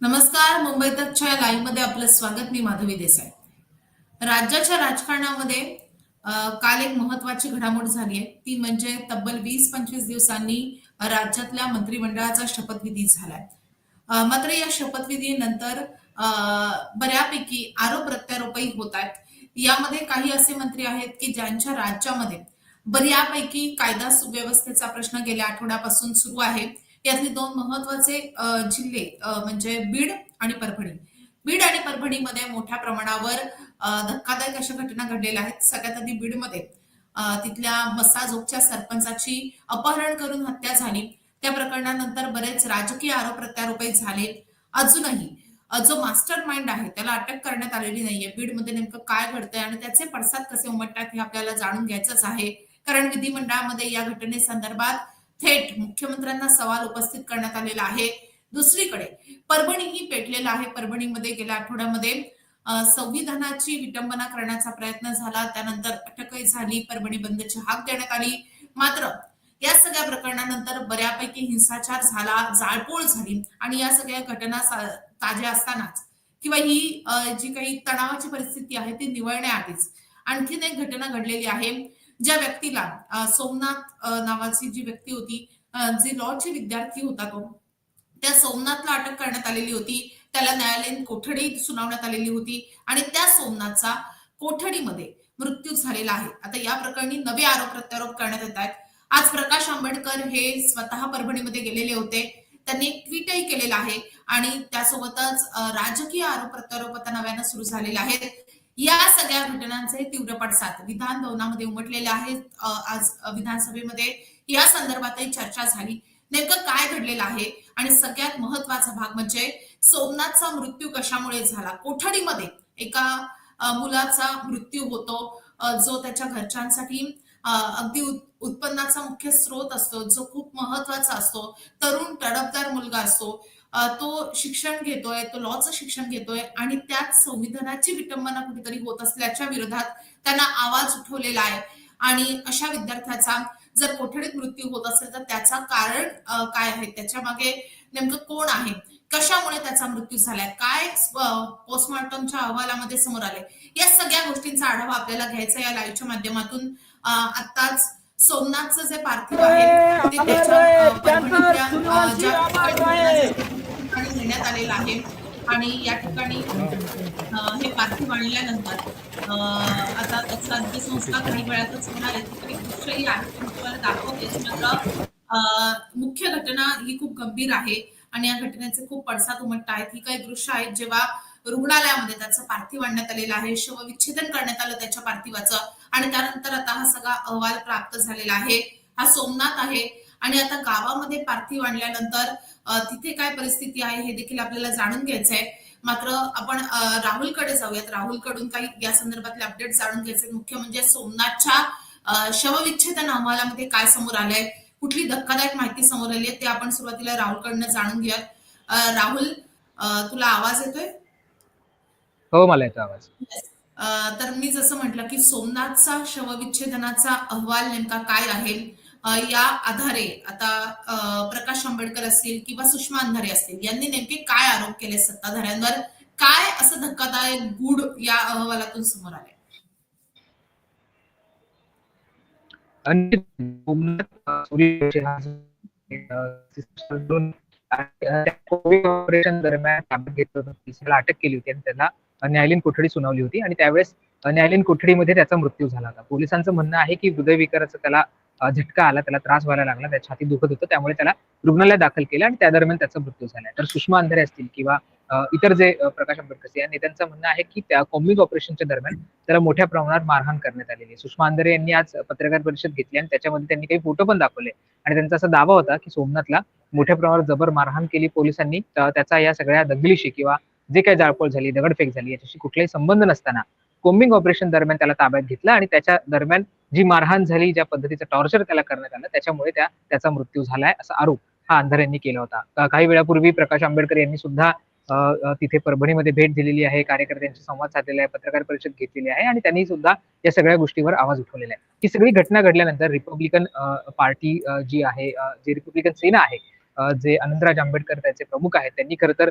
नमस्कार मुंबई तकच्या लाईव्हमध्ये आपलं स्वागत. मी माधवी देसाई. राज्याच्या राजकारणामध्ये काल एक महत्वाची घडामोड झाली आहे. ती म्हणजे तब्बल वीस पंचवीस दिवसांनी राज्यातल्या मंत्रिमंडळाचा शपथविधी झालाय. मात्र या शपथविधीनंतर बऱ्यापैकी आरोप प्रत्यारोपही होत आहेत. यामध्ये काही असे मंत्री आहेत की ज्यांच्या राज्यामध्ये बऱ्यापैकी कायदा सुव्यवस्थेचा प्रश्न गेल्या आठवड्यापासून सुरू आहे. यातले दोन महत्त्वाचे जिल्हे म्हणजे बीड आणि परभणी. बीड आणि परभणीमध्ये मोठ्या प्रमाणावर धक्कादायक अशा घटना घडलेल्या आहेत. सगळ्यात आधी बीडमध्ये तिथल्या मसाजोगच्या सरपंचाची अपहरण करून हत्या झाली. त्या प्रकरणानंतर बरेच राजकीय आरोप प्रत्यारोपही झाले. अजूनही जो मास्टर माइंड आहे त्याला अटक करण्यात आलेली नाहीये. बीडमध्ये नेमकं काय घडतंय आणि त्याचे पडसाद कसे उमटतात हे आपल्याला जाणून घ्यायचंच आहे. कारण विधिमंडळामध्ये या घटनेसंदर्भात थेट मुख्यमंत्र्यांना सवाल उपस्थित करण्यात आलेला आहे. दुसरीकडे परभणीही पेटलेला आहे. परभणीमध्ये गेल्या आठवड्यामध्ये संविधानाची विटंबना करण्याचा प्रयत्न झाला. त्यानंतर अटकही झाली. परभणी बंदची हाक देण्यात आली. मात्र या सगळ्या प्रकरणानंतर बऱ्यापैकी हिंसाचार झाला जाळपोळ झाली आणि या सगळ्या घटना सा- ताज्या असतानाच. किंवा ही जी काही तणावाची परिस्थिती आहे ती निवळण्याआधीच आणखीन एक घटना घडलेली आहे. ज्या व्यक्तीला सोमनाथ नावाची जी व्यक्ती होती अ, जी लॉचे विद्यार्थी होता तो त्या सोमनाथला अटक करण्यात आलेली होती. त्याला न्यायालयीन कोठडी सुनावण्यात आलेली होती आणि त्या सोमनाथचा कोठडीमध्ये मृत्यू झालेला आहे. आता या प्रकरणी नवे आरोप प्रत्यारोप करण्यात येत आहेत. आज प्रकाश आंबेडकर हे स्वतः परभणीमध्ये गेलेले होते. त्यांनी एक ट्विटही केलेलं आहे आणि त्यासोबतच राजकीय आरोप प्रत्यारोप आता नव्यानं सुरू झालेले आहेत. या सगळ्या घटनांचे तीव्र पडसाद. विधान भवनामध्ये उमटलेले आहेत. आज विधानसभेमध्ये या संदर्भातही चर्चा झाली. नेमकं काय घडलेलं आहे? आणि सगळ्यात महत्त्वाचा भाग म्हणजे सोमनाथचा मृत्यू कशामुळे झाला? कोठडीमध्ये एका मुलाचा मृत्यू होतो. जो त्याच्या घरच्यांसाठी अगदी उत्पन्नाचा मुख्य स्रोत असतो. जो खूप महत्त्वाचा असतो. तरुण तडफदार मुलगा असतो. तो शिक्षण घेतोय तो लॉचं शिक्षण घेतोय आणि त्यात संविधानाची विटंबना कुठेतरी होत असल्याच्या विरोधात त्यांना आवाज उठवलेला आहे. आणि अशा विद्यार्थ्याचा जर कोठडीत मृत्यू होत असेल तर त्याचा कारण काय आहे? त्याच्यामागे नेमकं कोण आहे? कशामुळे त्याचा मृत्यू झालाय? काय पोस्टमॉर्टमच्या अहवालामध्ये समोर आले या सगळ्या गोष्टींचा आढावा आपल्याला घ्यायचा या लाईव्हच्या माध्यमातून. अ, आत्ताच सोमनाथचं जे पार्थिव आहे ते त्याच्या अ, परभणीतल्या अ, ज्या ठिकाणी ठिकाणी नेण्यात आलेला आहे. आणि या ठिकाणी हे पार्थिव आणल्यानंतर आता त्याचा अंत्यसंस्कार काही वेळातच होणार आहे तिकडे दृश्यही आहे तुम्हाला दाखवते. मात्र मुख्य घटना ही खूप गंभीर आहे आणि या घटनेचे खूप पडसाद उमटत आहेत. ही काही दृश्य आहेत जेव्हा रुग्णालयामध्ये त्याचं पार्थिव आणण्यात आलेलं आहे शवविच्छेदन करण्यात आलं त्याच्या पार्थिवाचं आणि त्यानंतर आता हा सगळा अहवाल प्राप्त झालेला आहे. हा सोमनाथ आहे आणि आता गावामध्ये पार्थिव आणल्यानंतर तिथे काय परिस्थिती आहे हे देखील आपल्याला जाणून घ्यायचं आहे मात्र आपण राहुलकडे जाऊयात. राहुलकडून काही या संदर्भातले अपडेट जाणून घ्यायचे. मुख्य म्हणजे सोमनाथच्या शवविच्छेदन अहवालामध्ये काय समोर आलंय? कुठली धक्कादायक माहिती समोर आली आहे? ते आपण सुरुवातीला राहुलकडनं जाणून घेऊयात. राहुल तुला आवाज येतोय? हो मला येतो आवाज. तर मी जसं म्हटलं की सोमनाथचा शवविच्छेदनाचा अहवाल नेमका काय आहे? या आधारे आता प्रकाश आंबेडकर असतील किंवा सुषमा अंधारे असतील यांनी नेमके काय आरोप केले सत्ताधाऱ्यांवर? काय असं धक्कादायक गुढ या अहवालातून समोर आले ऑपरेशन दरम्यान ताब्यात घेतलं होतं. अटक केली होती आणि त्याला न्यायालयीन कोठडी सुनावली होती. आणि त्यावेळेस न्यायालयीन कोठडीमध्ये त्याचा मृत्यू झाला होता. पोलिसांचं म्हणणं आहे की हृदयविकाराचं त्याला झटका आला त्याला त्रास व्हायला लागला त्या छाती दुखत होतं त्यामुळे त्याला रुग्णालयात दाखल केलं आणि त्या दरम्यान त्याचा मृत्यू झाला. तर सुषमा अंधारे असतील किंवा इतर जे प्रकाश आंबेडकर या नेत्यांचं म्हणणं आहे की त्या कॉम्बिंग ऑपरेशनच्या दरम्यान त्याला मोठ्या प्रमाणात मारहाण करण्यात आलेली आहे. सुषमा अंधारे यांनी आज पत्रकार परिषद घेतली आणि त्याच्यामध्ये त्यांनी काही फोटो पण दाखवले. आणि त्यांचा असा दावा होता की सोमनाथला मोठ्या प्रमाणात जबर मारहाण केली पोलिसांनी त्याचा या सगळ्या दंगलीशी किंवा जे काही जाळपोळ झाली दगडफेक झाली याच्याशी कुठलाही संबंध नसताना कोम्बिंग ऑपरेशन दरम्यान त्याला ताब्यात घेतलं आणि त्याच्या दरम्यान जी मारहाण झाली ज्या पद्धतीचं टॉर्चर त्याला करण्यात आलं त्याच्यामुळे त्या त्याचा मृत्यू झालाय असा आरोप हा अंधार यांनी केला होता. काही वेळापूर्वी प्रकाश आंबेडकर यांनी सुद्धा तिथे परभणीमध्ये भेट दिलेली आहे कार्यकर्त्यांशी संवाद साधलेला आहे पत्रकार परिषद घेतलेली आहे आणि त्यांनी सुद्धा या सगळ्या गोष्टीवर आवाज उठवलेला आहे. ही सगळी घटना घडल्यानंतर रिपब्लिकन पार्टी जी आहे जी रिपब्लिकन सेना आहे जे आनंदराज आंबेडकर त्याचे प्रमुख आहेत त्यांनी खरं तर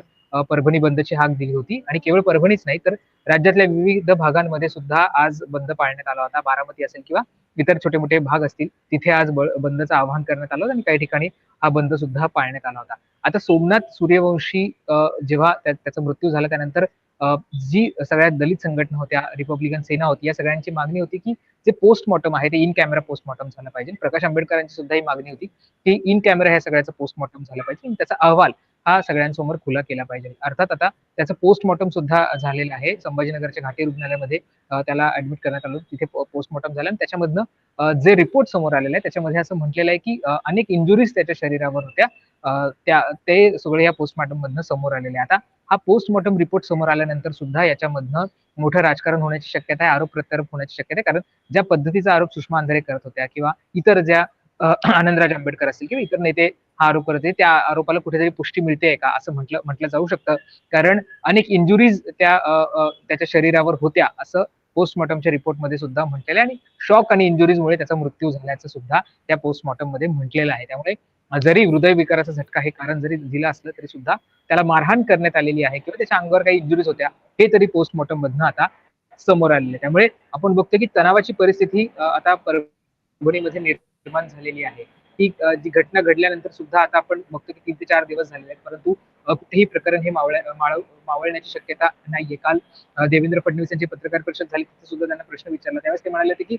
परभणी बंदची हाक दिली होती. आणि केवळ परभणीच नाही तर राज्यातल्या विविध भागांमध्ये सुद्धा आज बंद पाळण्यात आला होता. बारामती असेल किंवा इतर छोटे मोठे भाग असतील तिथे आज बंदचं आवाहन करण्यात आलं होतं आणि काही ठिकाणी हा बंद सुद्धा पाळण्यात आला होता. आता सोमनाथ सूर्यवंशी जेव्हा त्याचा मृत्यू झाला त्यानंतर जी सगळ्यात दलित संघटना होत्या रिपब्लिकन सेना होती या सगळ्यांची मागणी होती की जे पोस्टमॉर्टम आहे ते इन कॅमेरा पोस्टमॉर्टम झालं पाहिजे. प्रकाश आंबेडकरांची सुद्धा ही मागणी होती की इन कॅमेरा ह्या सगळ्याचं पोस्टमॉर्टम झालं पाहिजे. त्याचा अहवाल हा सगळ्यांसमोर खुला केला पाहिजे. अर्थात आता त्याचं पोस्टमॉर्टम सुद्धा झालेलं आहे. संभाजीनगरच्या घाटी रुग्णालयामध्ये त्याला ऍडमिट करण्यात आलं. तिथे पोस्टमॉर्टम झालं आणि त्याच्यामधनं जे रिपोर्ट समोर आलेले आहे त्याच्यामध्ये असं म्हटलेलं आहे की अनेक इंजुरीज त्याच्या शरीरावर होत्या. त्या ते सगळे या पोस्टमॉर्टम मधनं समोर आलेले आता हा पोस्टमॉर्टम रिपोर्ट समोर आल्यानंतर सुद्धा याच्यामधनं मोठं राजकारण होण्याची शक्यता आहे. आरोप प्रत्यारोप होण्याची शक्यता आहे. कारण ज्या पद्धतीचा आरोप सुषमा अंधारे करत होत्या किंवा इतर ज्या आनंदराज आंबेडकर असतील किंवा इतर नेते हा आरोप करत त्या आरोपाला कुठेतरी पुष्टी मिळते का? असं म्हटलं म्हटलं जाऊ शकतं. कारण अनेक इंजुरीज त्या त्याच्या शरीरावर होत्या असं पोस्टमॉर्टमच्या रिपोर्टमध्ये सुद्धा म्हटलेलं आहे. आणि शॉक आणि इंजुरीजमुळे त्याचा मृत्यू झाल्याचं सुद्धा त्या पोस्टमॉर्टममध्ये म्हटलेलं आहे. त्यामुळे जरी हृदयविकाराचा झटका हे कारण जरी दिलं असलं तरी सुद्धा त्याला मारहाण करण्यात आलेली आहे किंवा त्याच्या अंगावर काही इंजुरीज होत्या हे तरी पोस्टमॉर्टम मधनं आता समोर आलेले आहे. त्यामुळे आपण बघतो की तणावाची परिस्थिती आता परभणीमध्ये निर्माण निर्माण झालेली आहे. ती जी घटना घडल्यानंतर सुद्धा आता आपण बघतो की तीन ते चार दिवस झालेले आहेत. परंतु कुठेही प्रकरण हे मावळ्या मावळण्याची शक्यता नाहीये काल देवेंद्र फडणवीस यांची पत्रकार परिषद झाली. तिथे सुद्धा त्यांना प्रश्न विचारला. त्यावेळेस ते म्हणाले होते की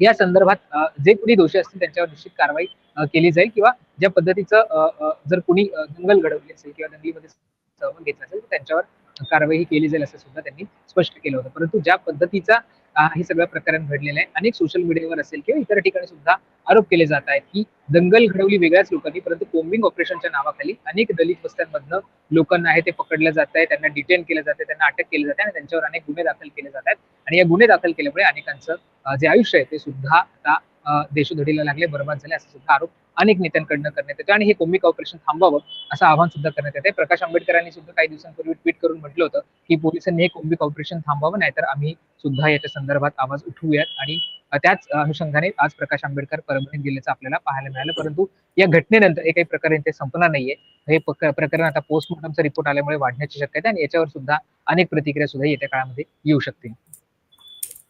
या संदर्भात जे कुणी दोषी असतील त्यांच्यावर निश्चित कारवाई केली जाईल किंवा ज्या पद्धतीचं जर कुणी दंगल घडवली असेल किंवा दंगलीमध्ये सहभाग घेतला असेल तर त्यांच्यावर कारवाई ही केली जाईल असं सुद्धा त्यांनी स्पष्ट केलं होतं. परंतु ज्या पद्धतीचा हे सगळं प्रकरण घडलेलं आहे? अनेक सोशल मीडियावर असेल किंवा इतर ठिकाणी सुद्धा आरोप केले जात आहेत की दंगल घडवली वेगळ्याच लोकांनी परंतु कोम्बिंग ऑपरेशनच्या नावाखाली अनेक दलित वस्त्यांमधनं लोकांना आहे ते पकडलं जात आहे त्यांना डिटेन केलं जाते त्यांना अटक केली जाते आणि त्यांच्यावर अनेक गुन्हे दाखल केले जात आहेत. आणि या गुन्हे दाखल केल्यामुळे अनेकांचं जे आयुष्य आहे ते सुद्धा आता देशोधडीला लागले बर्बाद झाले असा सुद्धा आरोप अनेक नेत्यांकडनं करण्यात येतो आणि हे कोमिक ऑपरेशन थांबावं असं आवाहन सुद्धा करण्यात येते प्रकाश आंबेडकरांनी सुद्धा काही दिवसांपूर्वी ट्विट करून म्हटलं होतं की पोलिसांनी हे कोम्बिक ऑपरेशन थांबावं नाहीतर आम्ही सुद्धा याच्या संदर्भात आवाज उठवूयात. आणि त्याच अनुषंगाने आज प्रकाश आंबेडकर परभणीत गेल्याचं आपल्याला पाहायला मिळालं. परंतु या घटनेनंतर हे काही प्रकरण ते संपणार नाहीये. हे प्रकरण आता पोस्टमॉर्टमचा रिपोर्ट आल्यामुळे वाढण्याची शक्यता आहे आणि याच्यावर सुद्धा अनेक प्रतिक्रिया सुद्धा येत्या काळामध्ये येऊ शकतील.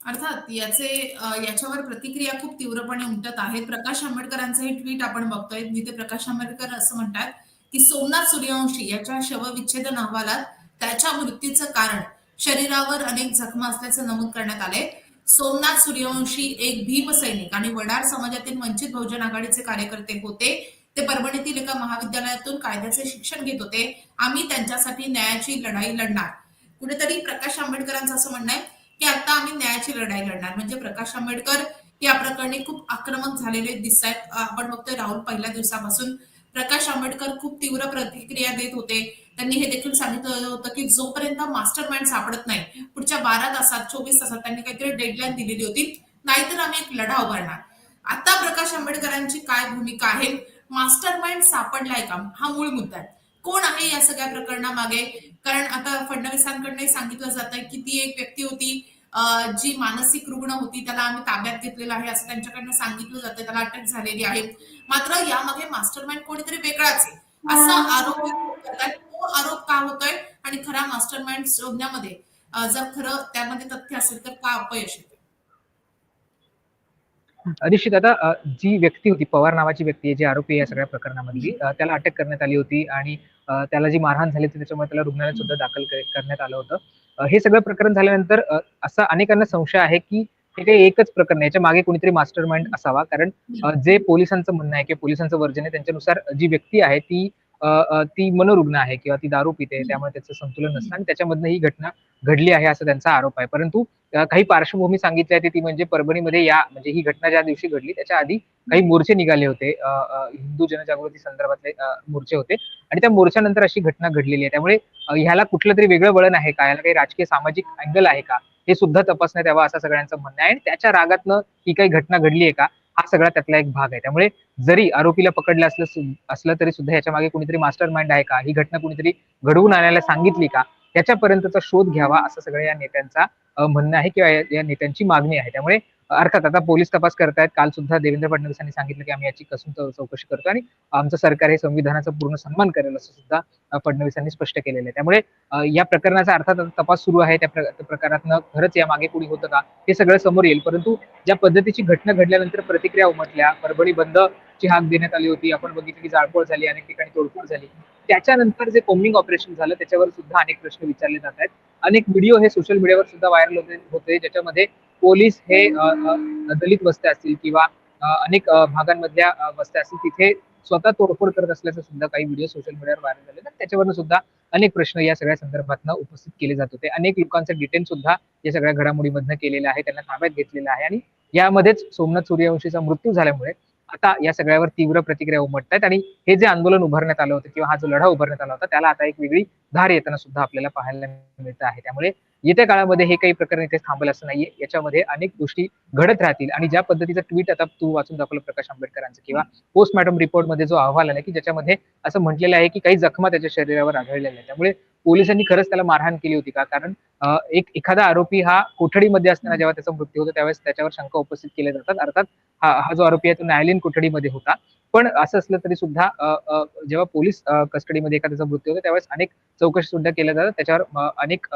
अर्थात याचे याच्यावर प्रतिक्रिया खूप तीव्रपणे उमटत आहेत प्रकाश आंबेडकरांचं हे ट्विट आपण बघतोय. जिथे प्रकाश आंबेडकर असं म्हणतात की सोमनाथ सूर्यवंशी याच्या शवविच्छेदन अहवालात त्याच्या मृत्यूचं कारण शरीरावर अनेक जखमा असल्याचं नमूद करण्यात आले सोमनाथ सूर्यवंशी एक भीम सैनिक आणि वडार समाजातील वंचित बहुजन आघाडीचे कार्यकर्ते होते. ते परभणीतील एका महाविद्यालयातून कायद्याचे शिक्षण घेत होते. आम्ही त्यांच्यासाठी न्यायाची लढाई लढणार. कुठेतरी प्रकाश आंबेडकरांचं असं म्हणणं आहे की आता आम्ही न्यायाची लढाई लढणार. म्हणजे प्रकाश आंबेडकर या प्रकरणी खूप आक्रमक झालेले दिसतात आपण बघतोय राहुल पहिल्या दिवसापासून प्रकाश आंबेडकर खूप तीव्र प्रतिक्रिया देत होते. त्यांनी हे देखील सांगितलं होतं की जोपर्यंत मास्टर माइंड सापडत नाही पुढच्या बारा तासात चोवीस तासात त्यांनी काहीतरी डेडलाईन दिलेली होती. नाहीतर आम्ही एक लढा उभारणार. आता प्रकाश आंबेडकरांची काय भूमिका आहे? मास्टर माइंड सापडलाय का? हा मूळ मुद्दा आहे. कोण आहे या सगळ्या प्रकरणामागे? कारण आता फडणवीसांकडनं सांगितलं जात आहे की ती एक व्यक्ती होती. जी मानसिक रुग्ण होती त्याला आम्ही ताब्यात घेतलेलं आहे असं त्यांच्याकडनं सांगितलं जातं. त्याला अटक झालेली आहे. मात्र यामागे मास्टर माइंड कोणीतरी वेगळाच आहे. असा आरोप करतात तो आरोप का होतोय? आणि खरा मास्टर माइंड शोधण्यामध्ये अं, जर खरं त्यामध्ये तथ्य असेल तर का अपयश येतं निश्चित आता जी व्यक्ती होती पवार नावाची व्यक्ती आहे जी आरोपी आहे या सगळ्या प्रकरणामधली त्याला अटक करण्यात आली होती आणि त्याला जी मारहाण झाली होती त्याच्यामुळे त्याला रुग्णालयात सुद्धा दाखल कर- करण्यात आलं होतं. हे सगळं प्रकरण झाल्यानंतर असा अनेकांना संशय आहे की हे काही एकच प्रकरण याच्या मागे कोणीतरी मास्टर माइंड असावा. कारण जे पोलिसांचं म्हणणं आहे किंवा पोलिसांचं वर्जन आहे त्यांच्यानुसार जी व्यक्ती आहे ती ती मनोरुग्ण आहे किंवा ती दारू पिते त्यामुळे त्याचं संतुलन नसतं आणि त्याच्यामधनं ही घटना घडली आहे असा त्यांचा आरोप आहे. परंतु काही पार्श्वभूमी सांगितली आहे ती म्हणजे परभणीमध्ये या म्हणजे ही घटना ज्या दिवशी घडली त्याच्या आधी काही मोर्चे निघाले होते. हिंदू जनजागृती संदर्भातले मोर्चे होते. आणि त्या मोर्चानंतर अशी घटना घडलेली आहे. त्यामुळे ह्याला कुठलं तरी वेगळं वळण आहे का? याला काही राजकीय सामाजिक अँगल आहे का? हे सुद्धा तपासण्यात यावं असं सगळ्यांचं म्हणणं आहे. आणि त्याच्या रागातनं ही काही घटना घडली आहे का? हा सगळा त्यातला एक भाग आहे. त्यामुळे जरी आरोपीला पकडलं असलं असलं तरी सुद्धा याच्या मागे कुणीतरी मास्टर माइंड आहे का? ही घटना कुणीतरी घडवून आणायला सांगितली का? त्याच्यापर्यंतचा शोध घ्यावा असं सगळ्या या नेत्यांचा म्हणणं आहे किंवा या नेत्यांची मागणी आहे. त्यामुळे अर्थात आता पोलीस तपास करतायत. काल सुद्धा देवेंद्र फडणवीसांनी सांगितलं की आम्ही याची कसून चौकशी करतो आणि आमचं सरकार हे संविधानाचा पूर्ण सन्मान करेल असं सुद्धा फडणवीसांनी स्पष्ट केलेलं आहे. त्यामुळे या प्रकरणाचा अर्थात तपास सुरू आहे. त्या प्र- त्या प्रकारातनं खरंच या मागे कुणी होतं का हे सगळं समोर येईल. परंतु ज्या पद्धतीची घटना घडल्यानंतर प्रतिक्रिया उमटल्या परभणी बंद ची हाक देण्यात आली होती. आपण बघितलं की जाळपोळ झाली अनेक ठिकाणी तोडफोड झाली. त्याच्यानंतर जे कोम्बिंग ऑपरेशन झालं त्याच्यावर सुद्धा अनेक प्रश्न विचारले जात आहेत. अनेक व्हिडिओ हे सोशल मीडियावर सुद्धा व्हायरल होते होते ज्याच्यामध्ये पोलीस हे दलित वस्त्या असतील किंवा अनेक भागांमधल्या वस्त्या असतील तिथे स्वतः तोडफोड करत असल्याचं सुद्धा काही व्हिडिओ सोशल मीडियावर व्हायरल झाले. तर त्याच्यावरनं सुद्धा अनेक प्रश्न या सगळ्या संदर्भात उपस्थित केले जात होते. अनेक लोकांचं डिटेन सुद्धा या सगळ्या घडामोडीमधनं केलेलं आहे त्यांना ताब्यात घेतलेलं आहे आणि यामध्येच सोमनाथ सूर्यवंशीचा मृत्यू झाल्यामुळे आता या सगळ्यावर तीव्र प्रतिक्रिया उमटत आहेत आणि हे जे आंदोलन उभारण्यात आलं होतं किंवा हा जो लढा उभारण्यात आला होता त्याला आता एक वेगळी धार येताना सुद्धा आपल्याला पाहायला मिळत आहे. त्यामुळे येत्या काळामध्ये हे काही प्रकरण इथे थांबेल असं नाहीये. याच्यामध्ये अनेक गोष्टी घडत राहतील आणि ज्या पद्धतीचं ट्विट आता तू वाचून दाखवलं प्रकाश आंबेडकरांचं किंवा पोस्टमॉर्टम रिपोर्टमध्ये जो अहवाल आला की ज्याच्यामध्ये असं म्हटलेलं आहे की काही जखमा त्याच्या शरीरावर आढळलेल्या आहेत. त्यामुळे पोलिसांनी खरंच त्याला मारहाण केली होती का? कारण एक एखादा आरोपी हा कोठडीमध्ये असताना जेव्हा त्याचा मृत्यू होतो त्यावेळेस त्याच्यावर शंका उपस्थित केल्या जातात. अर्थात हा हा जो आरोपी आहे तो न्यायालयीन कोठडीमध्ये होता. पण असं असलं तरी सुद्धा अं, जेव्हा पोलीस कस्टडीमध्ये एखाद्याचा मृत्यू होतो त्यावेळेस अनेक चौकशी सुद्धा केल्या जातात. त्याच्यावर अनेक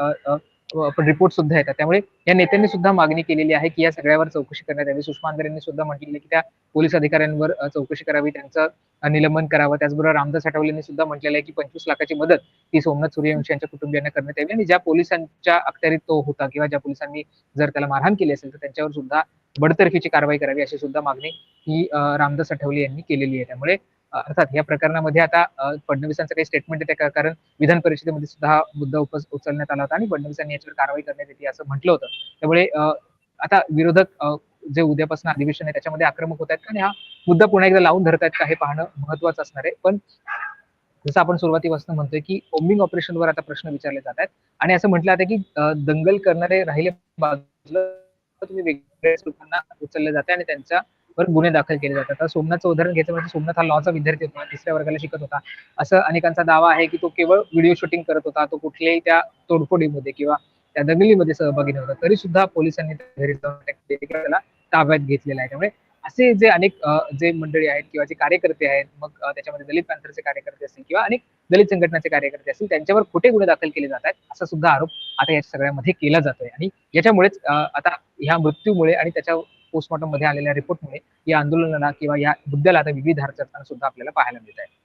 रिपोर्ट सुद्धा येतात. त्यामुळे या नेत्यांनी सुद्धा मागणी केलेली आहे की या सगळ्यावर चौकशी करण्यात यावी. सुषमा यांनी सुद्धा म्हटलेली की त्या पोलीस अधिकाऱ्यांवर चौकशी करावी त्यांचं निलंबन करावं. त्याचबरोबर रामदास आठवलेंनी सुद्धा म्हटलेलं आहे की पंचवीस लाखाची मदत ती सोमनाथ सूर्यवंशी यांच्या कुटुंबियांना करण्यात यावी. आणि ज्या पोलिसांच्या अखत्यारीत तो होता किंवा ज्या पोलिसांनी जर त्याला मारहाण केली असेल तर त्यांच्यावर सुद्धा बडतर्फीची कारवाई करावी अशी सुद्धा मागणी ही रामदास आठवले यांनी केलेली आहे. त्यामुळे अर्थात या प्रकरणामध्ये आता फडणवीसांचं काही स्टेटमेंट येते का? कारण विधान परिषदेमध्ये सुद्धा हा मुद्दा उपस उचलण्यात आला होता आणि फडणवीसांनी याच्यावर कारवाई करण्यात येते असं म्हटलं होतं. त्यामुळे आता विरोधक जे उद्यापासून अधिवेशन आहे त्याच्यामध्ये आक्रमक होत आहेत आणि हा मुद्दा पुन्हा एकदा लावून धरत आहेत का? हे पाहणं महत्वाचं असणार आहे. पण जसं आपण सुरुवातीपासून म्हणतोय की कोम्बिंग ऑपरेशनवर आता प्रश्न विचारले जात आहेत. आणि असं म्हटलं जातं की दंगल करणारे राहिले बाजूला तुम्ही वेगवेगळ्या लोकांना उचलले जाते आणि वर गुन्हे दाखल केले जातात. आता सोमनाथचं उदाहरण घ्यायचं म्हणजे सोमनाथ हा लॉचा विद्यार्थी होता तिसऱ्या वर्गाला शिकत होता. असं अनेकांचा दावा आहे की तो केवळ व्हिडिओ शूटिंग करत होता तो कुठल्याही त्या तोडफोडीमध्ये किंवा त्या दंगलीमध्ये सहभागी नव्हता. तरी सुद्धा पोलिसांनी घरी जाऊन त्याला ताब्यात घेतलेला आहे. त्यामुळे असे जे अनेक जे मंडळी आहेत किंवा जे कार्यकर्ते आहेत मग त्याच्यामध्ये दलित पॅन्थरचे कार्यकर्ते असतील किंवा अनेक दलित संघटनाचे कार्यकर्ते असतील त्यांच्यावर खोटे गुन्हे दाखल केले जात आहेत. असा सुद्धा आरोप आता या सगळ्यामध्ये केला जातोय. आणि याच्यामुळेच आता ह्या मृत्यूमुळे आणि त्याच्या पोस्टमॉर्टममध्ये आलेल्या रिपोर्टमुळे या आंदोलनाला किंवा या मुद्द्याला आता विविध धार सुद्धा आपल्याला पाहायला मिळत आहे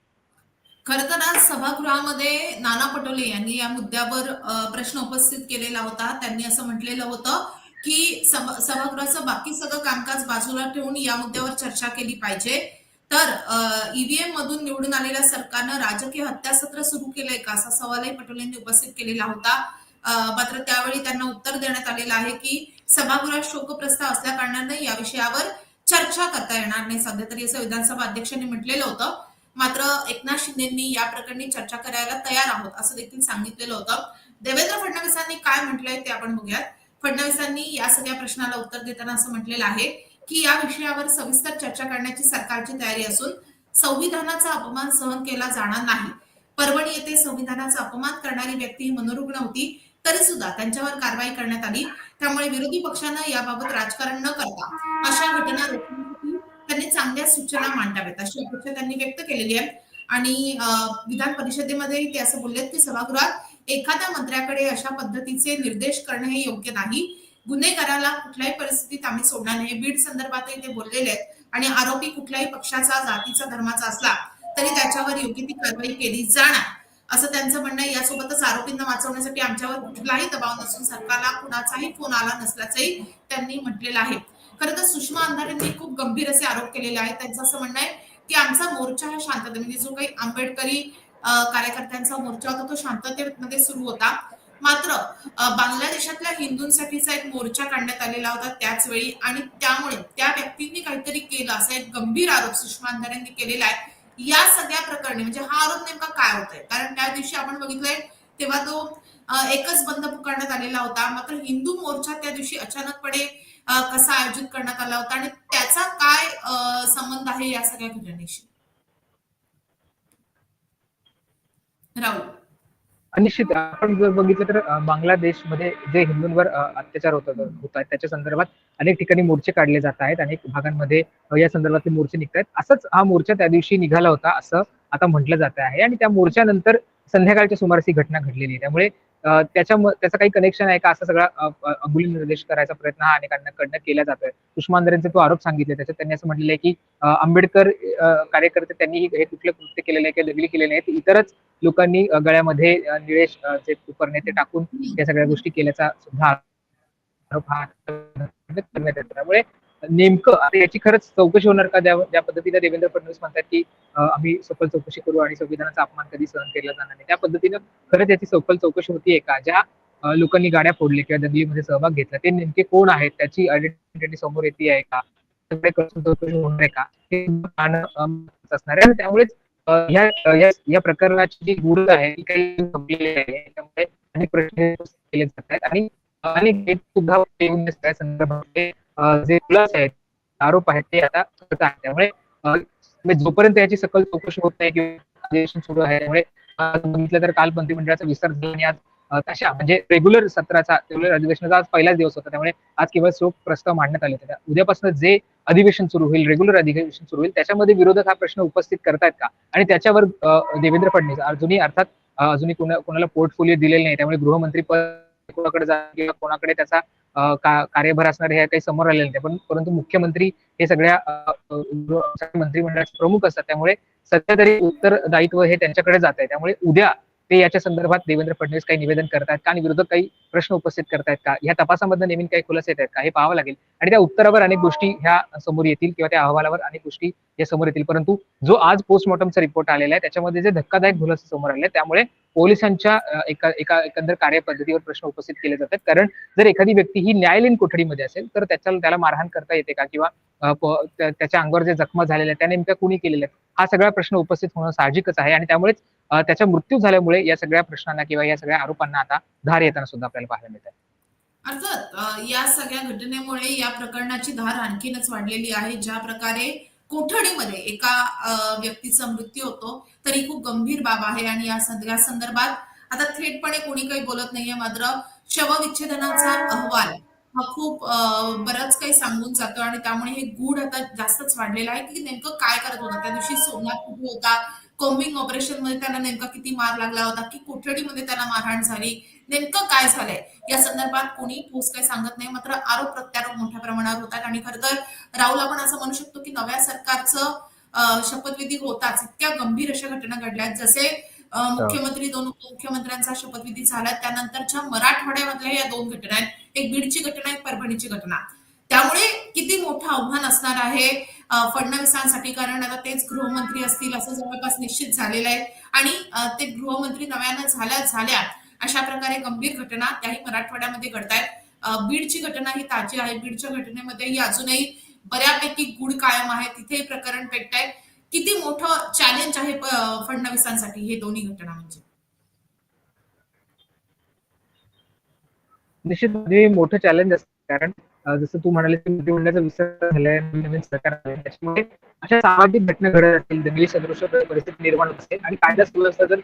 खरं तर आज सभागृहामध्ये नाना पटोले यांनी या मुद्द्यावर प्रश्न उपस्थित केलेला होता. त्यांनी असं म्हटलेलं होतं की सभागृहाचं बाकी सगळं कामकाज बाजूला ठेवून या मुद्द्यावर चर्चा केली पाहिजे. तर ईव्हीएम मधून निवडून आलेल्या सरकारनं राजकीय हत्यासत्र सुरू केलंय का असा सवालही पटोलेंनी उपस्थित केलेला होता. मात्र त्यावेळी त्यांना उत्तर देण्यात आलेलं आहे की सभागृहात शोकप्रस्ताव असल्या कारणाने या विषयावर चर्चा करता येणार नाही. सध्या तरी असं विधानसभा अध्यक्षांनी म्हटलेलं होतं. मात्र एकनाथ शिंदेंनी या प्रकरणी चर्चा करायला तयार आहोत असं देखील सांगितलेलं होतं. देवेंद्र फडणवीसांनी काय म्हटलंय ते आपण बघूयात. फडणवीसांनी या सगळ्या प्रश्नाला उत्तर देताना असं म्हटलेलं आहे की या विषयावर सविस्तर चर्चा करण्याची सरकारची तयारी असून संविधानाचा अपमान सहन केला जाणार नाही. परभणी येथे संविधानाचा अपमान करणारी व्यक्ती ही मनोरुग्ण होती. तरी सुद्धा त्यांच्यावर कारवाई करण्यात आली. त्यामुळे विरोधी पक्षानं याबाबत राजकारण न करता अशा घटना रोखण्यासाठी त्यांनी चांगल्या सूचना मांडाव्यात अशी अपेक्षा त्यांनी व्यक्त केलेली आहे. आणि विधान परिषदेमध्ये ते असं बोललेत की सभागृहात एखाद्या मंत्र्याकडे अशा पद्धतीचे निर्देश करणे हे योग्य नाही. गुन्हेगाराला कुठल्याही परिस्थितीत आम्ही सोडणार नाही. बीड संदर्भातही ते बोललेले आहेत. आणि आरोपी कुठल्याही पक्षाचा जातीचा धर्माचा असला तरी त्याच्यावर योग्य ती कारवाई केली जाणार. असं त्यांचं म्हणणं आहे. यासोबतच आरोपींना वाचवण्यासाठी आमच्यावर कुठलाही दबाव नसून सरकारला कुणाचाही फोन आला नसल्याचंही त्यांनी म्हटलेलं आहे. खरं तर सुषमा अंधारेंनी खूप गंभीर असे आरोप केलेले आहेत. त्यांचं असं म्हणणं आहे की आमचा मोर्चा हा शांतता म्हणजे जो काही आंबेडकरी कार्यकर्त्यांचा मोर्चा होता तो शांततेमध्ये सुरू होता. मात्र बांगलादेशातल्या हिंदूंसाठीचा एक मोर्चा काढण्यात आलेला होता त्याच वेळी आणि त्यामुळे त्या व्यक्तींनी काहीतरी केलं. असा एक गंभीर आरोप सुषमा अंधारेंनी केलेला आहे. या सगळ्या प्रकरणी म्हणजे हा आरोप नेमका काय होतोय? कारण त्या दिवशी आपण बघितलंय तेव्हा तो एकच बंद पुकारण्यात आलेला होता. मात्र हिंदू मोर्चा त्या दिवशी अचानकपणे कसा आयोजित करण्यात आला होता आणि त्याचा काय संबंध आहे या सगळ्या घटनेशी? राहुल. निश्चित आपण जर बघितलं तर बांगलादेशमध्ये जे हिंदूंवर अत्याचार होत होत आहेत त्याच्या संदर्भात अनेक ठिकाणी मोर्चे काढले जात आहेत. अनेक भागांमध्ये या संदर्भातले मोर्चे निघत आहेत. असंच हा मोर्चा त्या दिवशी निघाला होता असं आता म्हटलं जात आहे. आणि त्या मोर्चानंतर संध्याकाळच्या सुमारास ही घटना घडलेली आहे. त्यामुळे त्याच्या त्याचं काही कनेक्शन आहे का? असा सगळा अंगुली निर्देश करायचा प्रयत्न हा अनेकांकडनं केला जातोय. उस्मानदारांचे तो आरोप सांगितले त्याच्यात त्यांनी असं म्हटलेलं आहे की आंबेडकर कार्यकर्ते त्यांनी हे कुठले कुठलं कृत्य केलेलं आहे किंवा दगडी केलेले आहेत इतरच लोकांनी गळ्यामध्ये निळेश जे उपरणे ते टाकून या सगळ्या गोष्टी केल्याचा सुद्धा त्यामुळे नेमकं याची खरंच चौकशी होणार का? ज्या पद्धतीने देवेंद्र फडणवीस म्हणतात की आम्ही सखोल चौकशी करू आणि संविधानाचा अपमान कधी सहन केला जाणार नाही त्या पद्धतीनं खरंच याची सखोल चौकशी होतीये का? ज्या लोकांनी गाड्या फोडल्या किंवा दंगलीमध्ये सहभाग घेतला ते नेमके कोण आहेत? त्याची आयडेंटिटी समोर येते आहे का? सगळे कसून चौकशी होणार आहे का? हे असणार आहे. त्यामुळेच या या प्रकरणाची जी गुड आहे ती काही संपलेली आहे. त्यामुळे अनेक प्रश्न केले जात आहेत. आणि अनेक सुद्धा संदर्भामध्ये. जे खुलासे आहेत आरोप आहेत ते आता त्यामुळे म्हणजे जोपर्यंत याची सकल चौकशी होत नाही किंवा अधिवेशन सुरू आहे त्यामुळे बघितलं तर काल मंत्रिमंडळाचा विस्तार झाला आणि आज तशा म्हणजे रेग्युलर सत्राचा रेग्युलर अधिवेशनाचा आज पहिलाच दिवस होता. त्यामुळे आज केवळ शोक प्रस्ताव मांडण्यात आले होते. उद्यापासून जे अधिवेशन सुरू होईल रेग्युलर अधिवेशन सुरू होईल त्याच्यामध्ये विरोधक हा प्रश्न उपस्थित करतायत का? आणि त्याच्यावर देवेंद्र फडणवीस अजूनही अर्थात अजूनही कोणाला पोर्टफोलिओ दिलेले नाही. त्यामुळे गृहमंत्री पद कोणाकडे किंवा कोणाकडे त्याचा कार्यभार असणार हे काही समोर आलेलं नाही. पण परंतु मुख्यमंत्री हे सगळ्या मंत्रिमंडळाचे प्रमुख असतात. त्यामुळे सध्या तरी उत्तरदायित्व हे त्यांच्याकडे जात आहे त्यामुळे उद्या ते याच्या संदर्भात देवेंद्र फडणवीस काही निवेदन करतात का? आणि विरोधक काही प्रश्न उपस्थित करतायत का? या तपासामधनं नेहमी काही खुलासे येत आहेत का? हे पाहावं लागेल. आणि त्या उत्तरावर अनेक गोष्टी ह्या समोर येतील किंवा त्या अहवालावर अनेक गोष्टी या समोर येतील. परंतु जो आज पोस्टमॉर्टमचा रिपोर्ट आलेला आहे त्याच्यामध्ये जे धक्कादायक खुलासे समोर आले त्यामुळे पोलिसांच्या एका एका एकंदर कार्यपद्धतीवर प्रश्न उपस्थित केले जातात. कारण जर एखादी व्यक्ती ही न्यायालयीन कोठडीमध्ये असेल तर त्याच्या त्याला मारहाण करता येते का? किंवा त्याच्या अंगावर जे जखमा झालेल्या त्या नेमक्या कुणी केलेल्या आहेत? हा सगळा प्रश्न उपस्थित होणं साहजिकच आहे. आणि त्यामुळेच त्याचा मृत्यू झाल्यामुळे या सगळ्या प्रश्नांना किंवा या सगळ्या आरोपांना आता धार येताना सुद्धा आपल्याला पाहायला मिळत आहे अर्थात या सगळ्या घटनेमुळे या प्रकरणाची धार आणखीनच वाढलेली आहे. ज्या प्रकारे कोठडीमध्ये एका व्यक्तीचा मृत्यू होतो तरी खूप गंभीर बाब आहे. आणि या सगळ्या संदर्भात आता थेटपणे कोणी काही बोलत नाहीये मात्र शवविच्छेदनाचा अहवाल हा खूप बरंच काही सांगून जातो. आणि त्यामुळे हे गूढ आता जास्तच वाढलेलं आहे. की नेमकं काय करत होता? त्या दिवशी सोमनाथ कुठे होता? कोम्बिंग ऑपरेशनमध्ये त्याला नेमका किती मार लागला होता की कोठडीमध्ये त्याला मारहाण झाली नेमकं काय झालंय? या संदर्भात कोणी ठोस काही सांगत नाही मात्र आरोप प्रत्यारोप मोठ्या प्रमाणावर होतात. आणि खरं तर राहुल आपण असं म्हणू शकतो की नव्या सरकारचं शपथविधी होताच. इतक्या गंभीर अशा घटना घडल्या आहेत. जसे मुख्यमंत्री दोन उपमुख्यमंत्र्यांचा शपथविधी झाला त्यानंतरच्या मराठवाड्यामधल्या या दोन घटना आहेत. एक बीडची घटना एक परभणीची घटना. किती मोठं आव्हान असणार आहे फडणवीसांसाठी? कारण आता तेच गृहमंत्री असतील असं जवळपास निश्चित झालेलं आहे. आणि ते गृहमंत्री नव्यानं झाल्या झाल्या अशा प्रकारे गंभीर घटना त्याही मराठवाड्यामध्ये घडतायत. बीडची घटना ही ताजी आहे. बीडच्या घटनेमध्येही अजूनही बऱ्यापैकी गुढ कायम आहे. तिथे प्रकरण पेटत किती मोठं चॅलेंज आहे फडणवीसांसाठी हे दोन्ही घटना म्हणजे? निश्चित मोठं चॅलेंज असतं. कारण जसं तू म्हणाले मंत्रिमंडळाचा विस्तार झालाय नवीन सरकार त्याच्यामुळे अशा सामाजिक घटना घडत असतील दंगली सदृश परिस्थिती निर्माण होत असेल आणि कायदा सुव्यवस्था जर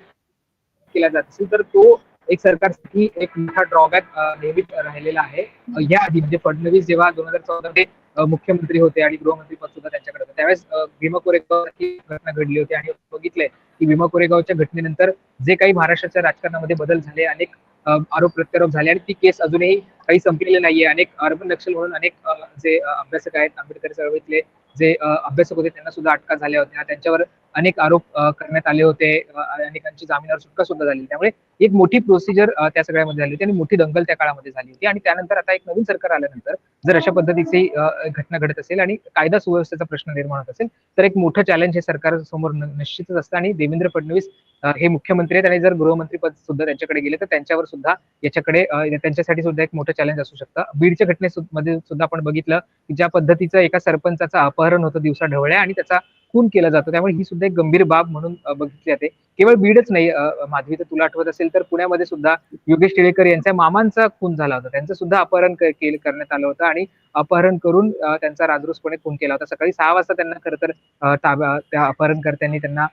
केला जात असेल तर तो एक सरकारसाठी एक मोठा ड्रॉबॅक नेहमीच राहिलेला आहे. या आधी म्हणजे फडणवीस जेव्हा दोन हजार चौदा मध्ये मुख्यमंत्री होते आणि गृहमंत्री पद सुद्धा त्यांच्याकडे होतं त्यावेळेस भीमा कोरेगाव ही घटना घडली होती आणि बघितलंय की भीमा कोरेगावच्या घटनेनंतर जे काही महाराष्ट्राच्या राजकारणामध्ये बदल झाले अनेक आरोप प्रत्यारोप झाले आणि ती केस अजूनही काही संपलेले नाहीये. अनेक अर्बन नक्षल म्हणून अनेक जे अभ्यासक आहेत आंबेडकर चळवळीतले जे अभ्यासक होते त्यांना सुद्धा अटका झाल्या होत्या. त्यांच्यावर अनेक आरोप करण्यात आले होते. अनेकांची जामिनावर सुटका सुद्धा झाली त्यामुळे एक मोठी प्रोसिजर त्या सगळ्यामध्ये झाली होती आणि मोठी दंगल त्या काळामध्ये झाली होती. आणि त्यानंतर आता एक नवीन सरकार आल्यानंतर जर अशा पद्धतीची घटना घडत असेल आणि कायदा सुव्यवस्थेचा प्रश्न निर्माण होत असेल तर एक मोठं चॅलेंज हे सरकार समोर निश्चितच असतं. आणि देवेंद्र फडणवीस हे मुख्यमंत्री आहेत आणि जर गृहमंत्री पद सुद्धा त्यांच्याकडे गेले तर त्यांच्यावर सुद्धा याच्याकडे त्यांच्यासाठी सुद्धा एक मोठं चॅलेंज असू शकतं. बीडच्या घटनेमध्ये सुद्धा आपण बघितलं की ज्या पद्धतीचं एका सरपंचाचं अपहरण होतं दिवसा ढवळ्या आणि त्याचा खून केला जातो. त्यामुळे ही सुद्धा एक गंभीर बाब म्हणून बघितली जाते. केवळ बीडच नाही माधवी तर तुला आठवत असेल तर पुण्यामध्ये सुद्धा योगेश टिळेकर यांच्या मामांचा खून झाला होता. त्यांचं सुद्धा अपहरण करण्यात आलं होतं आणि अपहरण करून त्यांचा राजरोसपणे खून केला होता. सकाळी सहा वाजता त्यांना खरं तर ताब्या त्या अपहरणकर्त्यांनी त्यांना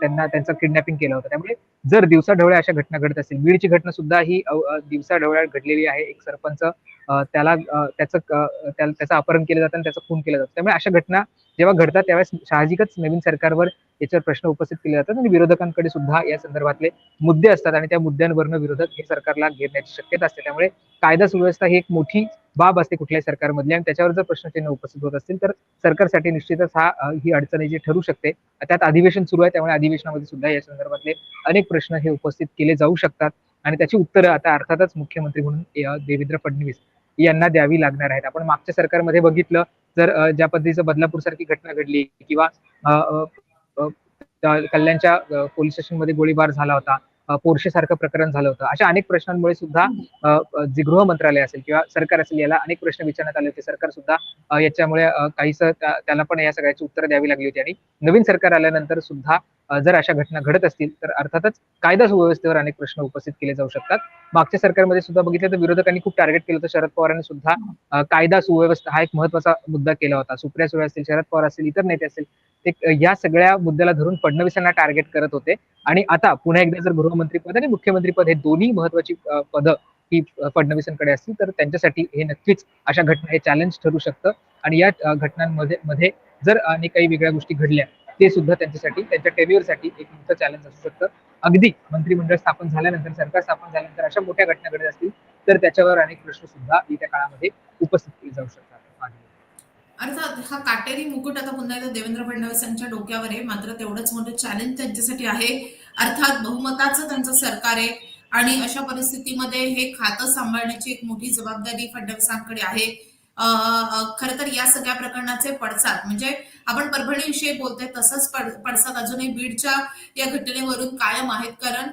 त्यांना त्यांचं किडनॅपिंग केलं होतं. त्यामुळे जर दिवसाढवळ्या अशा घटना घडत असतील बीडची घटना सुद्धा ही अ, दिवसाढवळ्या घडलेली आहे. एक सरपंच त्याला त्याचं त्याचं अपहरण केलं जातं आणि त्याचा खून केलं जातं. त्यामुळे अशा घटना जेव्हा घडतात त्यावेळेस साहजिकच नवीन सरकारवर याच्यावर प्रश्न उपस्थित केले जातात आणि विरोधकांकडे सुद्धा या संदर्भातले मुद्दे असतात आणि त्या मुद्द्यांवरनं विरोधक हे सरकारला घेरण्याची शक्यता असते. त्यामुळे कायदा सुव्यवस्था ही एक मोठी बाब असते कुठल्याही सरकारमधली आणि त्याच्यावर जर प्रश्नचिन्ह उपस्थित होत असतील तर सरकारसाठी निश्चितच हा ही अडचणी जी ठरू शकते त्यात अधिवेशन सुरू आहे. त्यामुळे अधिवेशनामध्ये सुद्धा या संदर्भातले अनेक प्रश्न हे उपस्थित केले जाऊ शकतात. आणि त्याची उत्तरं आता अर्थातच मुख्यमंत्री म्हणून देवेंद्र फडणवीस यांना द्यावी लागणार आहेत. आपण मागच्या सरकारमध्ये बघितलं तर ज्या पद्धतीचं बदलापूर सारखी घटना घडली किंवा कल्याणच्या पोलीस स्टेशनमध्ये गोळीबार झाला होता अ, पोर्शे सारखं प्रकरण झालं होतं अशा अनेक प्रश्नांमुळे सुद्धा जे गृह मंत्रालय असेल किंवा सरकार असेल याला अनेक प्रश्न विचारण्यात आले होते. सरकार सुद्धा याच्यामुळे काहीस त्याला पण या सगळ्याची उत्तरं द्यावी लागली होती. आणि नवीन सरकार आल्यानंतर सुद्धा जर अशा घटना घडत असतील तर अर्थातच कायदा सुव्यवस्थेवर अनेक प्रश्न उपस्थित केले जाऊ शकतात. मागच्या सरकारमध्ये सुद्धा बघितलं तर विरोधकांनी खूप टार्गेट केलं होतं. शरद पवारांनी सुद्धा कायदा सुव्यवस्था हा एक महत्त्वाचा मुद्दा केला होता. सुप्रिया सुळे असतील शरद पवार असतील इतर नेते असतील ते या सगळ्या मुद्द्याला धरून फडणवीसांना टार्गेट करत होते. आणि आता पुन्हा एकदा जर गृहमंत्री पद आणि मुख्यमंत्री पद हे दोन्ही महत्वाची पदं ही फडणवीसांकडे असतील तर त्यांच्यासाठी हे नक्कीच अशा घटना हे चॅलेंज ठरू शकतं. आणि या घटनांमध्ये मध्ये जर अनेक काही वेगळ्या गोष्टी घडल्या ते सुद्धा त्यांच्यासाठी त्यांच्या टेन्युअरसाठी एक मोठं चॅलेंज असू शकतं. अगदी मंत्रिमंडळ स्थापन झाल्यानंतर सरकार स्थापन झाल्यानंतर अशा मोठ्या घटना घडत असतील तर त्याच्यावर अनेक प्रश्न सुद्धा येत्या काळामध्ये उपस्थित केले जाऊ शकतात. अर्थात हा काटेरी मुकुट आता पुन्हा एकदा देवेंद्र फडणवीस यांच्या डोक्यावर आहे. मात्र तेवढंच मोठं चॅलेंज त्यांच्यासाठी आहे. अर्थात बहुमताचं त्यांचं सरकार आहे. आणि अशा परिस्थितीमध्ये हे खातं सांभाळण्याची एक मोठी जबाबदारी फडणवीसांकडे आहे. खर तर या सगळ्या प्रकरणाचे पडसाद. म्हणजे आपण परभणीविषयी बोलतोय तसंच पडसाद अजूनही बीडच्या या घटनेवरून कायम आहेत. कारण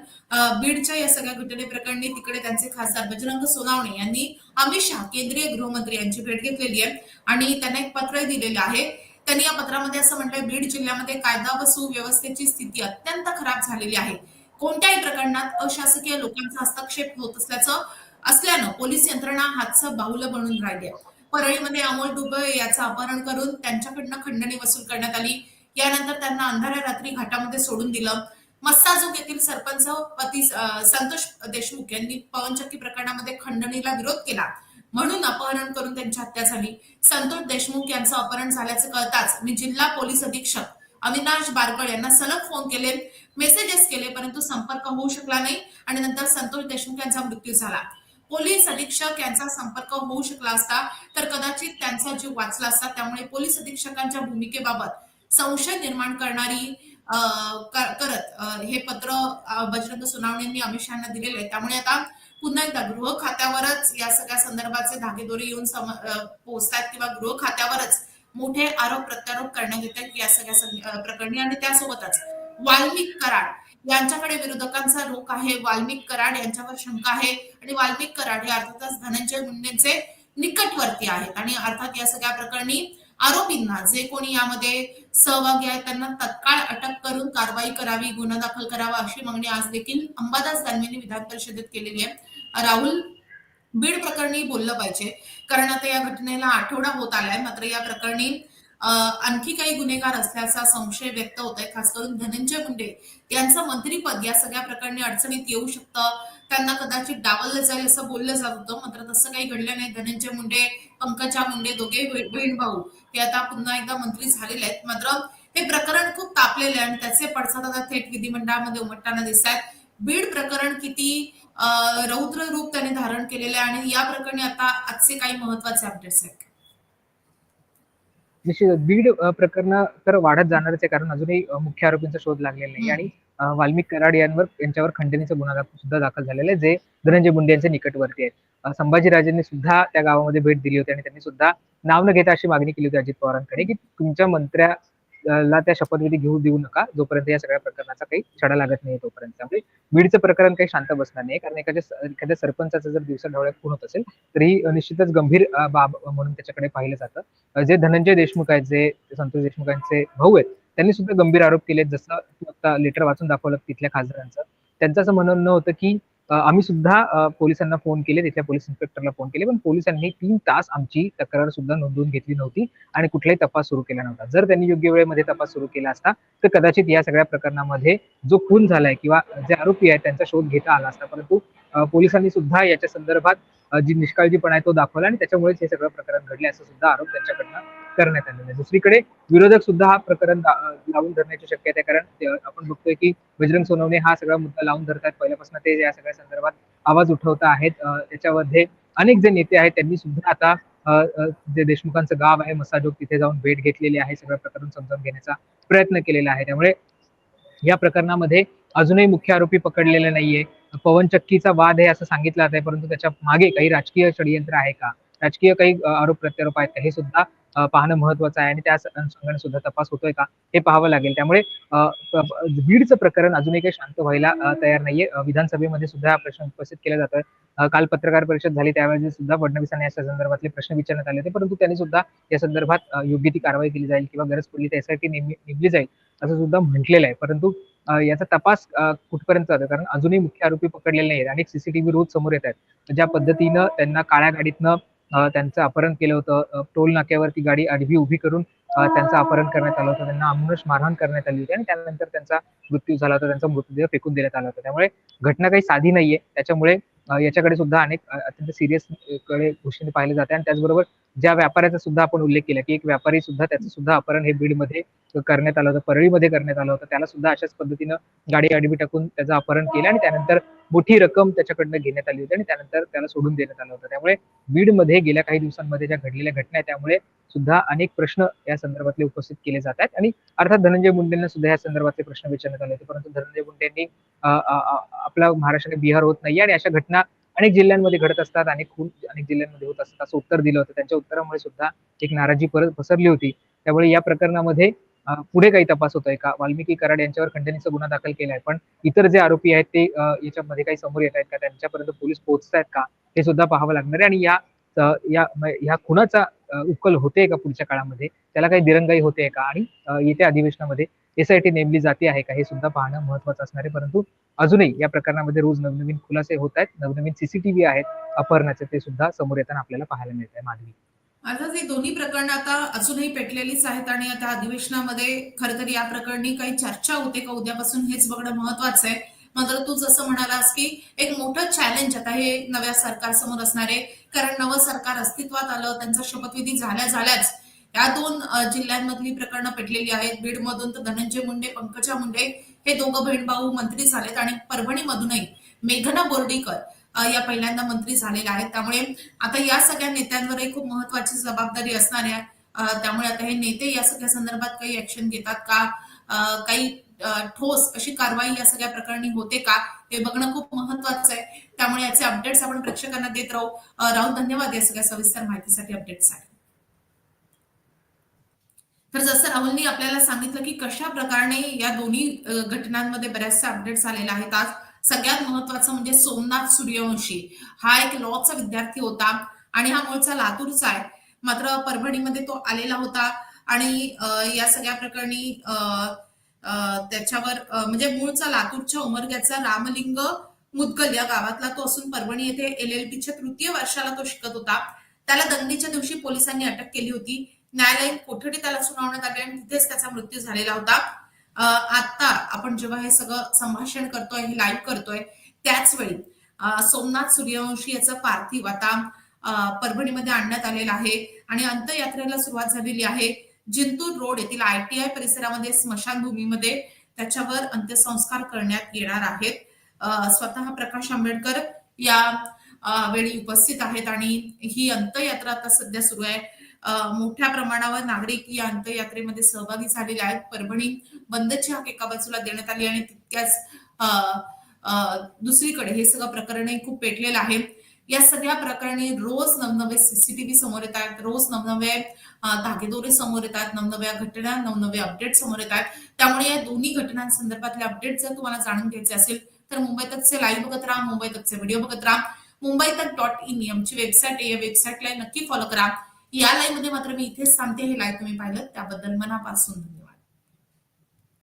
बीडच्या या सगळ्या घटने प्रकरणी तिकडे त्यांचे खासदार बजरंग सोनावणे यांनी अमित शहा केंद्रीय गृहमंत्री यांची भेट घेतलेली आहे आणि त्यांना एक पत्रही दिलेलं आहे. त्यांनी या पत्रामध्ये असं म्हटलंय बीड जिल्ह्यामध्ये कायदा व सुव्यवस्थेची स्थिती अत्यंत खराब झालेली आहे. कोणत्याही प्रकरणात अशासकीय लोकांचा हस्तक्षेप होत असल्याचं असल्यानं पोलीस यंत्रणा हातचं बाहुलं बनून राहिली आहे. परळीमध्ये अमोल दुबे याचं अपहरण करून त्यांच्याकडनं खंडणी वसूल करण्यात आली. यानंतर त्यांना अंधाऱ्या रात्री घाटामध्ये सोडून दिलं. मस्ताजोग येथील सरपंच पती संतोष देशमुख यांनी पवनचक्की प्रकरणामध्ये खंडणीला विरोध केला. म्हणून अपहरण करून त्यांची हत्या झाली. संतोष देशमुख यांचं अपहरण झाल्याचं कळताच मी जिल्हा पोलीस अधीक्षक अविनाश बारकळ यांना सलग फोन केले. मेसेजेस केले परंतु संपर्क होऊ शकला नाही आणि नंतर संतोष देशमुख यांचा मृत्यू झाला. पोलीस अधीक्षक यांचा संपर्क होऊ शकला असता तर कदाचित त्यांचा जीव वाचला असता. त्यामुळे पोलीस अधीक्षकांच्या भूमिकेबाबत संशय निर्माण करणारी अं, करत हे पत्र बजरंग सोनावणे अमित शहाना दिलेलं आहे. त्यामुळे आता पुन्हा एकदा गृह खात्यावरच या सगळ्या संदर्भाचे धागेदोरे येऊन सम- पोहोचतात किंवा गृह खात्यावरच मोठे आरोप प्रत्यारोप करण्यात येतात या सगळ्या प्रकरणी. आणि त्यासोबतच वाल्मिक कराड यांच्याकडे विरोधकांचा रोख आहे वाल्मिक कराड यांच्यावर शंका आहे आणि वाल्मिक कराड हे अर्थातच धनंजय मुंडेचे निकटवर्ती आहेत. आणि अर्थात या सगळ्या प्रकरणी आरोपींना जे कोणी यामध्ये सहभागी आहेत त्यांना तत्काळ अटक करून कारवाई करावी गुन्हा दाखल करावा अशी मागणी आज देखील अंबादास दानवेंनी विधान परिषदेत केलेली आहे. राहुल बीड प्रकरणी बोललं पाहिजे. कारण आता या घटनेला आठवडा होत आलाय मात्र या प्रकरणी आणखी काही गुन्हेगार असल्याचा संशय व्यक्त होत आहे खास करून धनंजय मुंडे. यांचं मंत्रीपद या सगळ्या प्रकरणी अडचणीत येऊ शकतं. त्यांना कदाचित डावललं जाईल असं बोललं जात होतं मात्र तसं काही घडलं नाही. धनंजय मुंडे पंकजा मुंडे दोघे बहीण भाऊ हे आता पुन्हा एकदा मंत्री झालेले आहेत. मात्र हे प्रकरण खूप तापलेले आहे आणि त्याचे पडसाद आता थेट विधिमंडळामध्ये उमटताना दिसत आहेत बीड प्रकरण किती रौद्र रूप त्याने धारण केलेले आहे आणि या प्रकरणी आता आजचे काही महत्त्वाचे अपडेट्स आहेत. निश्चित बीड प्रकरण तर वाढत जाणारच आहे. कारण अजूनही मुख्य आरोपींचा शोध लागलेला नाही. आणि वाल्मिक कराड यांवर यांच्यावर खंडणीचा गुन्हा दाखल सुद्धा दाखल झालेला आहे. जे धनंजय मुंडे यांच्या निकटवर्ती आहेत. संभाजीराजेंनी सुद्धा त्या गावामध्ये भेट दिली होती आणि त्यांनी सुद्धा नाव न घेता अशी मागणी केली होती अजित पवारांकडे की तुमच्या ला त्या शपथविधी घेऊ देऊ नका. जोपर्यंत या सगळ्या प्रकरणाचा काही छडा लागत नाही तोपर्यंत. त्यामुळे बीडचं प्रकरण काही शांत बसणार नाही. कारण एखाद्या एखाद्या सरपंचाचा जर दिवसा ढवळ्यात खून होत असेल तर ही निश्चितच गंभीर बाब म्हणून त्याच्याकडे पाहिलं जातं. जे धनंजय देशमुख आहेत जे संतोष देशमुखांचे भाऊ आहेत त्यांनी सुद्धा गंभीर आरोप केले जसं तू आता लेटर वाचून दाखवलं तिथल्या खासदारांचं. त्यांचं असं म्हणणं होतं की आम्ही सुद्धा पोलिसांना फोन केले तिथल्या पोलीस इन्स्पेक्टरला फोन केले पण पोलिसांनी तीन तास आमची तक्रार सुद्धा नोंदवून घेतली नव्हती आणि कुठलाही तपास सुरू केला नव्हता. जर त्यांनी योग्य वेळेमध्ये तपास सुरू केला असता तर कदाचित या सगळ्या प्रकरणामध्ये जो खून झालाय किंवा जे आरोपी आहेत त्यांचा शोध घेता आला असता. परंतु पोलिसांनी सुद्धा याच्या संदर्भात जी निष्काळजीपणा आहे तो दाखवला आणि त्याच्यामुळेच हे सगळं प्रकरण घडले असं सुद्धा आरोप त्यांच्याकडनं करण्यात आलेलं आहे. दुसरीकडे विरोधक सुद्धा हा प्रकरण लावून धरण्याची शक्यता आहे. कारण आपण बघतोय की बजरंग सोनवणे हा सगळा मुद्दा लावून धरतात. पहिल्यापासून ते या सगळ्या संदर्भात आवाज उठवत आहेत. त्याच्यामध्ये अनेक जे नेते आहेत त्यांनी सुद्धा आता जे देशमुखांचं गाव आहे मसाजोग तिथे जाऊन भेट घेतलेली आहे. सगळं प्रकरण समजावून घेण्याचा प्रयत्न केलेला आहे. त्यामुळे या प्रकरणामध्ये अजूनही मुख्य आरोपी पकडलेला नाहीये. पवन चक्कीचा वाद आहे असं सांगितलं जात आहे परंतु त्याच्यामागे काही राजकीय षडयंत्र आहे का? राजकीय काही आरोप प्रत्यारोप आहेत हे सुद्धा पाहणं महत्वाचं आहे आणि त्या अनुषंगाने सुद्धा तपास होतोय का हे पाहावं लागेल. त्यामुळे बीडचं प्रकरण अजूनही काही शांत व्हायला तयार नाहीये. विधानसभेमध्ये सुद्धा हा प्रश्न उपस्थित केला जातोय. काल पत्रकार परिषद झाली त्यावेळेस सुद्धा फडणवीसांना या संदर्भातले प्रश्न विचारण्यात आले होते परंतु त्यांनी सुद्धा या संदर्भात योग्य ती कारवाई केली जाईल किंवा गरज पडली त्यासाठी नेमली जाईल असं सुद्धा म्हटलेलं आहे. परंतु याचा तपास कुठपर्यंत जातो कारण अजूनही मुख्य आरोपी पकडलेले नाहीत अनेक सीसीटीव्ही रोज समोर येत आहेत. ज्या पद्धतीनं त्यांना काळ्या गाडीतनं त्यांचं अपहरण केलं होतं. टोल नाक्यावरती गाडी आडवी उभी करून त्यांचं अपहरण करण्यात आलं होतं. त्यांना अमानुष मारहाण करण्यात आली होती आणि त्यानंतर त्यांचा मृत्यू झाला होता. त्यांचा मृतदेह फेकून देण्यात आला होता. त्यामुळे घटना काही साधी नाहीये. त्याच्यामुळे याच्याकडे सुद्धा अनेक अत्यंत सिरियसकडे गोष्टीने पाहिले जाते आणि त्याचबरोबर ज्या व्यापाऱ्याचा सुद्धा आपण उल्लेख केला की एक व्यापारी सुद्धा त्याचं सुद्धा अपहरण हे बीडमध्ये करण्यात आलं होतं परळीमध्ये करण्यात आलं होतं. त्याला सुद्धा अशाच पद्धतीनं गाडी आडवी टाकून त्याचं अपहरण केलं आणि त्यानंतर मोठी रक्कम त्याच्याकडनं घेण्यात आली होती आणि त्यानंतर त्याला सोडून देण्यात आलं होतं. त्यामुळे बीडमध्ये गेल्या काही दिवसांमध्ये ज्या घडलेल्या घटना आहेत त्यामुळे सुद्धा अनेक प्रश्न या संदर्भातले उपस्थित केले जात आहेत. आणि अर्थात धनंजय मुंडेंना सुद्धा या संदर्भातले प्रश्न विचारण्यात आले होते परंतु धनंजय मुंडेंनी आपला महाराष्ट्राने बिहार होत नाही आणि अशा घटना अनेक जिल्ह्यांमध्ये घडत असतात अनेक खून अनेक जिल्ह्यांमध्ये होत असतात असं उत्तर दिलं होतं. त्यांच्या उत्तरामुळे सुद्धा एक नाराजी परत पसरली होती. त्यामुळे या प्रकरणामध्ये पुढे काही तपास होतोय का? वाल्मिकी कराड यांच्यावर खंडणीचा गुन्हा दाखल केला आहे पण इतर जे आरोपी आहेत ते याच्यामध्ये काही समोर येत आहेत का? त्यांच्यापर्यंत पोलीस पोहोचत आहेत का? हे सुद्धा पाहावं लागणार आहे. आणि या या म- या खुनाचा उकल होते का पुढच्या काळामध्ये? त्याला काही दिरंगाई होते का? आणि येत्या अधिवेशनामध्ये एसआयटी नेमली जाते आहे का? हे सुद्धा पाहणं महत्वाचं असणार आहे. परंतु अजूनही या प्रकरणामध्ये रोज नवनवीन खुलासे होत आहेत. नवनवीन सीसीटीव्ही आहेत. अपहरणाचे ते सुद्धा समोर येताना आपल्याला पाहायला मिळत आहे. माधवी. अर्थात ही दोन्ही प्रकरणं आता अजूनही पेटलेलीच आहेत आणि आता अधिवेशनामध्ये खरं तर या प्रकरणी काही चर्चा होते का? उद्यापासून हेच बघणं महत्वाचं आहे. मात्र तू जसं म्हणालास की एक मोठं चॅलेंज आता हे नव्या सरकारसमोर असणारे कारण नवं सरकार अस्तित्वात आलं त्यांचा शपथविधी झाल्या झाल्याच. या दोन जिल्ह्यांमधली प्रकरणं पेटलेली आहेत. बीडमधून तर धनंजय मुंडे पंकजा मुंडे हे दोघं बहीण भाऊ मंत्री झालेत आणि परभणीमधूनही मेघना बोर्डीकर या पहिल्यांदा मंत्री झालेल्या आहेत. त्यामुळे आता या सगळ्या नेत्यांवरही खूप महत्वाची जबाबदारी असणार आहे. त्यामुळे आता हे नेते या सगळ्या संदर्भात काही ऍक्शन घेतात का? काही ठोस अशी कारवाई या सगळ्या प्रकरणी होते का हे बघणं खूप महत्वाचं आहे. त्यामुळे याचे अपडेट्स आपण प्रेक्षकांना देत राहू. अ, राहुल धन्यवाद या सगळ्या सविस्तर माहितीसाठी अपडेटसाठी तर जसं राहुलनी आपल्याला सांगितलं की कशा प्रकारे या दोन्ही घटनांमध्ये बऱ्याचशा अपडेट्स आलेल्या आहेत. आज सगळ्यात महत्वाचं म्हणजे सोमनाथ सूर्यवंशी. हा एक लॉचा विद्यार्थी होता आणि हा मूळचा लातूरचा आहे. मात्र परभणीमध्ये तो आलेला होता आणि या सगळ्या प्रकरणी अ, त्याच्यावर म्हणजे मूळचा लातूरच्या उमरग्याचा रामलिंग मुदगल या गावातला तो असून परभणी येथे एल एल पीच्या तृतीय वर्षाला तो शिकत होता. त्याला दंगलीच्या दिवशी पोलिसांनी अटक केली होती. न्यायालयीन कोठडी त्याला सुनावण्यात आली आणि तिथेच त्याचा मृत्यू झालेला होता. आता आपण जेव्हा हे सगळं संभाषण करतोय हे लाईव्ह करतोय त्याच वेळी सोमनाथ सूर्यवंशी याचं पार्थिव आता परभणीमध्ये आणण्यात आलेलं आहे आणि अंत्ययात्रेला सुरुवात झालेली आहे. जिंतूर रोड येथील आयटीआय परिसरामध्ये स्मशानभूमीमध्ये त्याच्यावर अंत्यसंस्कार करण्यात येणार आहेत. स्वतः प्रकाश आंबेडकर या वेळी उपस्थित आहेत आणि ही अंत्ययात्रा आता सध्या सुरू आहे. मोठ्या प्रमाणावर नागरिक या अंत्ययात्रेमध्ये सहभागी झालेले आहेत. परभणी बंदची हाक एका बाजूला देण्यात आली आणि तितक्याच अ, दुसरीकडे हे सगळं प्रकरणही खूप पेटलेलं आहे. या सगळ्या प्रकरणी रोज नवनवे सीसीटीव्ही समोर येत आहेत रोज नवनवे धागेदोरे समोर येतात नवनव्या घटना नवनवे अपडेट समोर येत आहेत त्यामुळे या दोन्ही घटनांसंदर्भातले अपडेट जर तुम्हाला जाणून घ्यायचे असेल तर मुंबई तकचे लाईव्ह बघत राहा मुंबई तकचे व्हिडिओ बघत राहा. मुंबई तक डॉट इन आमची वेबसाईट आहे या वेबसाईटला नक्की फॉलो करा. या लाईव्हमध्ये मात्र मी इथेच सांगते हे लाईव्ह तुम्ही पाहिलं त्याबद्दल मनापासून धन्यवाद.